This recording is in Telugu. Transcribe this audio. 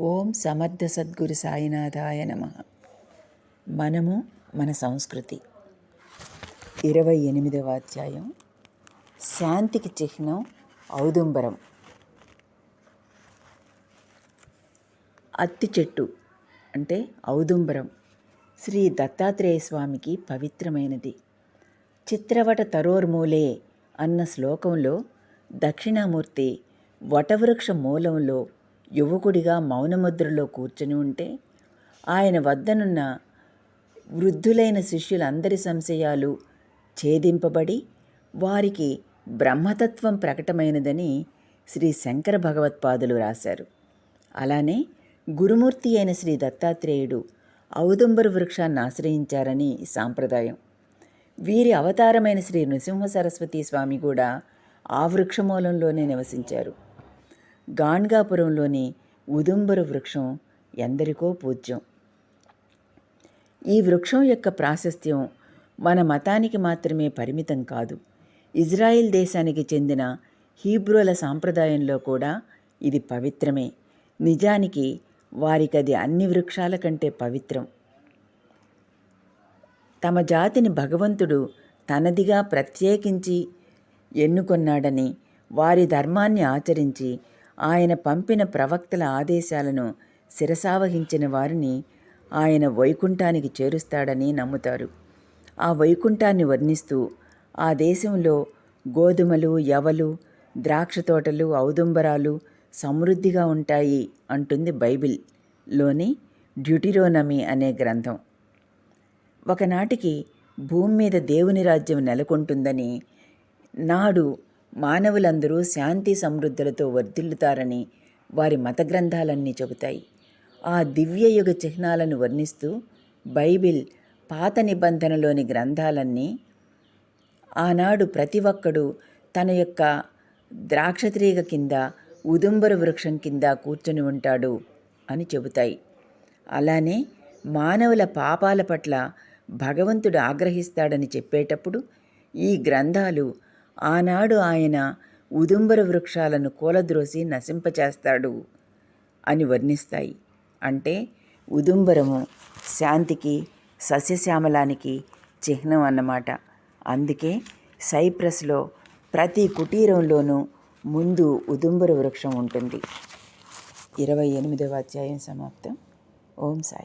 ఓం సమర్థ సద్గురు సాయినాథాయ నమ. మనము మన సంస్కృతి. ఇరవై ఎనిమిదవ అధ్యాయం. శాంతికి చిహ్నం ఔదుంబరం. అత్తి చెట్టు అంటే ఔదుంబరం. శ్రీ దత్తాత్రేయ స్వామికి పవిత్రమైనది. చిత్రవట తరోర్మూలే అన్న శ్లోకంలో దక్షిణామూర్తి వటవృక్ష మూలంలో యువకుడిగా మౌనముద్రలో కూర్చొని ఉంటే ఆయన వద్దనున్న వృద్ధులైన శిష్యులందరి సంశయాలు ఛేదింపబడి వారికి బ్రహ్మతత్వం ప్రకటమైనదని శ్రీ శంకర భగవత్పాదులు రాశారు. అలానే గురుమూర్తి అయిన శ్రీ దత్తాత్రేయుడు ఔదుంబర వృక్షాన్ని ఆశ్రయించారని సాంప్రదాయం. వీరి అవతారమైన శ్రీ నృసింహ సరస్వతి స్వామి కూడా ఆ వృక్షమూలంలోనే నివసించారు. గాణ్గాపురంలోని ఉదుంబర వృక్షం ఎందరికో పూజ్యం. ఈ వృక్షం యొక్క ప్రాశస్త్యం మన మతానికి మాత్రమే పరిమితం కాదు. ఇజ్రాయిల్ దేశానికి చెందిన హీబ్రోల సాంప్రదాయంలో కూడా ఇది పవిత్రమే. నిజానికి వారికది అన్ని వృక్షాల కంటే పవిత్రం. తమ జాతిని భగవంతుడు తనదిగా ప్రత్యేకించి ఎన్నుకొన్నాడని వారి ధర్మాన్ని ఆచరించి ఆయన పంపిన ప్రవక్తల ఆదేశాలను శిరసావహించిన వారిని ఆయన వైకుంఠానికి చేరుస్తాడని నమ్ముతారు. ఆ వైకుంఠాన్ని వర్ణిస్తూ ఆ దేశంలో గోధుమలు యవలు ద్రాక్ష తోటలు ఔదుంబరాలు సమృద్ధిగా ఉంటాయి అంటుంది బైబిల్లోని డ్యూటిరోనమి అనే గ్రంథం. ఒకనాటికి భూమి మీద దేవుని రాజ్యం నెలకొంటుందని నాడు మానవులందరూ శాంతి సమృద్ధులతో వర్ధిల్లుతారని వారి మత గ్రంథాలన్నీ చెబుతాయి. ఆ దివ్యయుగ చిహ్నాలను వర్ణిస్తూ బైబిల్ పాత నిబంధనలోని గ్రంథాలన్నీ ఆనాడు ప్రతి ఒక్కడు తన యొక్క ద్రాక్షతీగ కింద ఉదుంబర వృక్షం కింద కూర్చొని ఉంటాడు అని చెబుతాయి. అలానే మానవుల పాపాల పట్ల భగవంతుడు ఆగ్రహిస్తాడని చెప్పేటప్పుడు ఈ గ్రంథాలు ఆనాడు ఆయన ఉదుంబర వృక్షాలను కూలద్రోసి నశింపచేస్తాడు అని వర్ణిస్తాయి. అంటే ఉదుంబరము శాంతికి సస్యశ్యామలానికి చిహ్నం అన్నమాట. అందుకే సైప్రస్లో ప్రతి కుటీరంలోనూ ముందు ఉదుంబర వృక్షం ఉంటుంది. ఇరవై ఎనిమిదవ అధ్యాయం సమాప్తం. ఓం సాయి.